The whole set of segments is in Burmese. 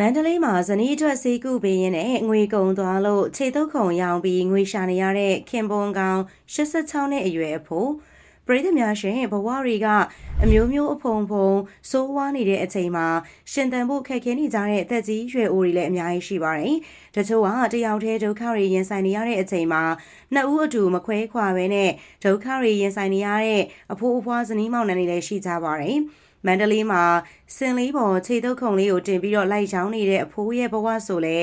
မန္တလေးမှာဇနီးအတွက်စေးကုပေးရင်းနဲ့ငွေကုန်သွားလို့ခြေတုပ်ခုံရောင်းပြီးငွေရှာနေရတဲ့ခင်ပွန်ကောင်86နှစ်အရွယ်အဖိုးပရိသတ်များရှင်ဘဝတွေကအမျိုးမျိုးအဖုံဖုံစိုးဝါးနေတဲ့အချိန်မှာရှင်သန်ဖို့ခက်ခဲနေကြတဲ့အသက်ကြီးရွယ်အိုတွေလည်းအများကြီးရှိပါတယ်။တချို့ကတယောက်တည်းဒုက္ခတွေရင်ဆိုင်နေရတဲ့အချိန်မှာနှစ်ဦးအတူမခွဲခွာဘဲနဲ့ဒုက္ခတွေရင်ဆိုင်နေရတဲ့အဖိုးအဖွားဇနီးမောင်နှံတွေလည်းရှိကြပါတယ်။ မန္တလေးမှာစင်လေးပေါ်ခြေတုပ်ခုံလေးကိုတင်ပြီးတော့လိုက်ချောင်းနေတဲ့အဖိုးရဲ့ဘဝဆိုလဲ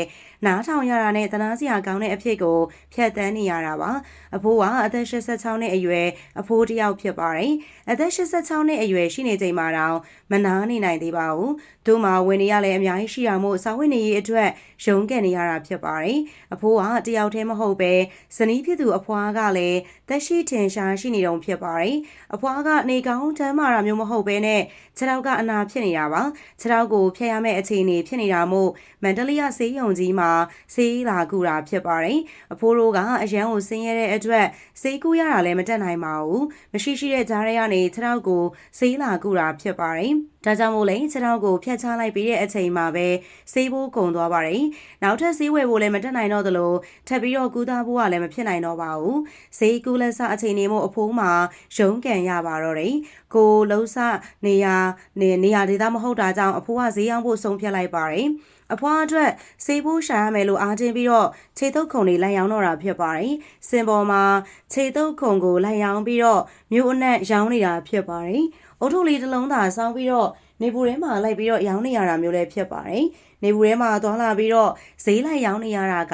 နားထောင်ရတာနဲ့တနာစရာကောင်းတဲ့အဖြစ်ကိုဖြတ်တန်းနေရတာပါအဖိုးကအသက်86နှစ်အရွယ်အဖိုးတယောက်ဖြစ်ပါတယ်အသက်86နှစ်အရွယ်ရှိနေချိန်မှာတော့မနာနေနိုင်သေးပါဘူးသူ့မှာဝင်နေရလဲအများကြီးရှိရမို့စာဝင်နေရေးအတွက်ရုန်းကန်နေရတာဖြစ်ပါတယ်အဖိုးကတယောက်တည်းမဟုတ်ပဲဇနီးဖြစ်သူအဖွားကလည်းသက်ရှိထင်ရှားရှိနေတုံဖြစ်ပါတယ်အဖွားကနေကောင်းချမ်းမာတာမျိုးမဟုတ်ပဲနဲ့ခြေထောက်ကအနာဖြစ်နေတာပါခြေထောက်ကိုဖျက်ရမယ့်အခြေအနေဖြစ်နေတာမို့မန္တလေးရဆေးရုံကြီးမှာဆေးလာကူတာဖြစ်ပါတယ်အဖိုးတို့ကအရန်ကိုဆင်းရဲတဲ့အတွက်ဆေးကူရတာလည်းမတက်နိုင်ပါဘူးမရှိရှိတဲ့ကြားထဲကနေခြေထောက်ကိုဆေးလာကူတာဖြစ်ပါတယ် ဒါကြောင့်မို့လဲခြေထောက်ကိုဖျက်ချလိုက်ပြီးတဲ့အချိန်မှာပဲဆေးဖို့ကုန်သွားပါတယ်။နောက်ထပ်ဆေးဝယ်ဖို့လည်းမတက်နိုင်တော့သလိုထပ်ပြီးတော့ကူးသားဖို့ကလည်းမဖြစ်နိုင်တော့ပါဘူး။ဆေးကူးလက်စအချိန်နေမို့အဖိုးမှာရုံးကန်ရပါတော့တယ်။ကိုလုံးစနေရာနေနေရာဒေသမဟုတ်တာကြောင့်အဖိုးကဈေးရောက်ဖို့ဆုံးဖြတ်လိုက်ပါတယ်။ အဖွားအတွက်စေးဖို့ရှာရမယ်လို့အားချင်းပြီးတော့ခြေတုပ်ခုံလေးလိုက်ရောင်းတော့တာဖြစ်ပါတယ်။စင်ပေါ်မှာခြေတုပ်ခုံကိုလိုက်ရောင်းပြီးတော့မြို့အနှံ့ရောင်းနေတာဖြစ်ပါတယ်။အုတ်ထုပ်လေးတစ်လုံးသာစောင်းပြီးတော့နေပူထဲမှာလိုက်ပြီးတော့ရောင်းနေရတာမျိုးလည်းဖြစ်ပါတယ်။နေပူထဲမှာသွားလာပြီးတော့ဈေးလိုက်ရောင်းနေရတာက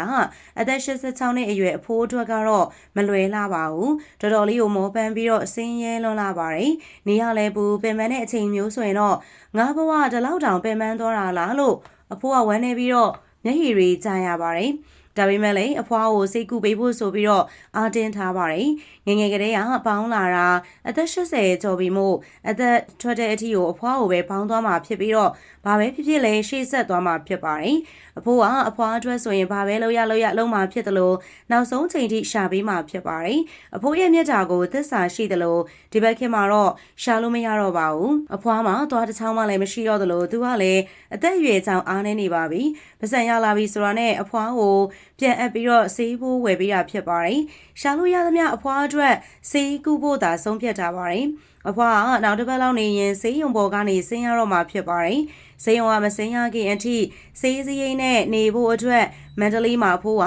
အသက်86နှစ်အရွယ်အဖိုးအတွက်ကတော့မလွယ်လာပါဘူး။တော်တော်လေးကိုမောပန်းပြီးတော့ဆင်းရဲလွန်းလာပါတယ်။နေရလဲပူပင်ပန်းတဲ့အချိန်မျိုးဆိုရင်တော့ငါဘဝဒီလောက်တောင်ပင်ပန်းသွားတာလားလို့ အဖိုးကဝမ်းနေပြီးတော့မျက်ရည်တွေကြာရပါတယ်။ ဒါပေမဲ့လည်းအဖွားကိုစိတ်ကူပေးဖို့ဆိုပြီးတော့အာတင်းထားပါတယ်ငငယ်ကလေးကပေါင်းလာတာအသက်80ကျော်ပြီမို့အသက်ထွက်တဲ့အထိကိုအဖွားကိုပဲပေါင်းသွားမှာဖြစ်ပြီးတော့ဘာပဲဖြစ်ဖြစ်လဲရှေ့ဆက်သွားမှာဖြစ်ပါတယ်အဖိုးကအဖွားအတွက်ဆိုရင်ဘာပဲလုပ်ရလုပ်ရလုံးမှာဖြစ်တယ်လို့နောက်ဆုံးချိန်ထိရှာပေးမှာဖြစ်ပါတယ်အဖိုးရဲ့မျက်တာကိုသစ္စာရှိတယ်လို့ဒီဘက်ခင်မှာတော့ရှာလို့မရတော့ပါဘူးအဖွားမှာသွားတစ်ချောင်းမှလည်းမရှိတော့တယ်လို့သူကလည်းအသက်အရွယ်ကြောင့်အားနေနေပါပြီပစံရလာပြီဆိုတာနဲ့အဖွားကိုပြန်အပ်ပြီးတော့ဆေးဖိုးဝယ်ပေးတာဖြစ်ပါတယ်။ရှာလို့ရသမျှအဖွားအတွက်ဆေးကုဖို့သာဆုံးဖြတ်ထားပါတယ်။ အဖွားကနောက်တစ်ပတ်လောက်နေရင်ဆေးရုံပေါ်ကနေဆင်းရတော့မှာဖြစ်ပါတယ်။ဆေးရုံကမဆင်းရခင်အထိဆေးစည်းရိမ်နဲ့နေဖို့အတွက်မန္တလေးမှာအဖိုးက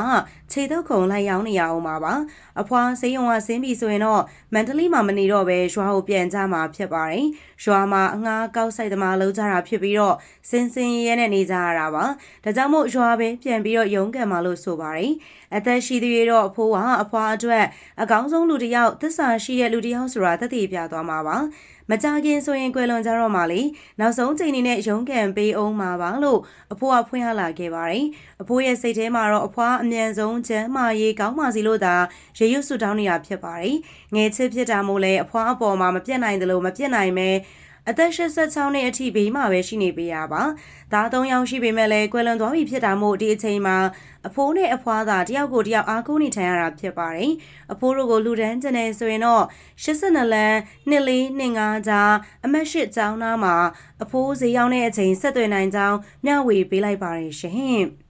ခြေတုပ်ခုံလိုက်ရောင်းနေရအောင်ပါပါအဖွာဆေးရုံကဆင်းပြီဆိုရင်တော့မန္တလေးမှာမနေတော့ပဲရွာကိုပြန်ကြမှာဖြစ်ပါတယ်ရွာမှာအငှားကောက်ဆိုင်သမားလုံးကြတာဖြစ်ပြီးတော့စင်စင်ရဲနဲ့နေကြရတာပါဒါကြောင့်မို့ရွာပဲပြန်ပြီးတော့ရုံးကန်มาလို့ဆိုပါတယ် အသက်ရှိသေးရတော့အဖိုးကအဖွာအတွက်အကောင်းဆုံးလူတစ်ယောက်သစ္စာရှိတဲ့လူတစ်ယောက်ဆိုတာသက်သေပြသွားမှာပါမကြခင်ဆိုရင်ကွယ်လွန်ကြတော့မှလေနောက်ဆုံးချိန်နေနဲ့ရုံးကန်ပေးအောင်မှာပါလို့အဖိုးကဖွင့်ရလာခဲ့ပါတယ်အဖိုးရဲ့စိတ်ထဲမှာတော့အဖွားအမြန်ဆုံးချမ်းမာရေးကောင်းပါစီလို့သာရေရွတ်ဆူတောင်းနေတာဖြစ်ပါတယ်ငယ်ချစ်ဖြစ်တာမို့လဲအဖွားအပေါ်မှာမပြတ်နိုင်တယ်လို့မပြတ်နိုင်ပဲ အသက်86နှစ်အထိဘေးမှာပဲရှိနေပေးရပါ။သား၃ယောက်ရှိပေမဲ့လည်းကွယ်လွန်သွားပြီဖြစ်တာမို့ဒီအချိန်မှာအဖိုးနဲ့အဖွားသာတယောက်ကိုတယောက်အားကိုးနေထိုင်ရတာဖြစ်ပါတယ်။အဖိုးတို့ကိုလူဒန်းကျင်နေဆိုရင်တော့82လမ်း2လေး25ကြားအမတ်8ကျောင်းသားမှာအဖိုးဈေးရောက်တဲ့အချိန်ဆက်သွယ်နိုင်ကြောင်းမျှဝေပေးလိုက်ပါတယ်ရှင်။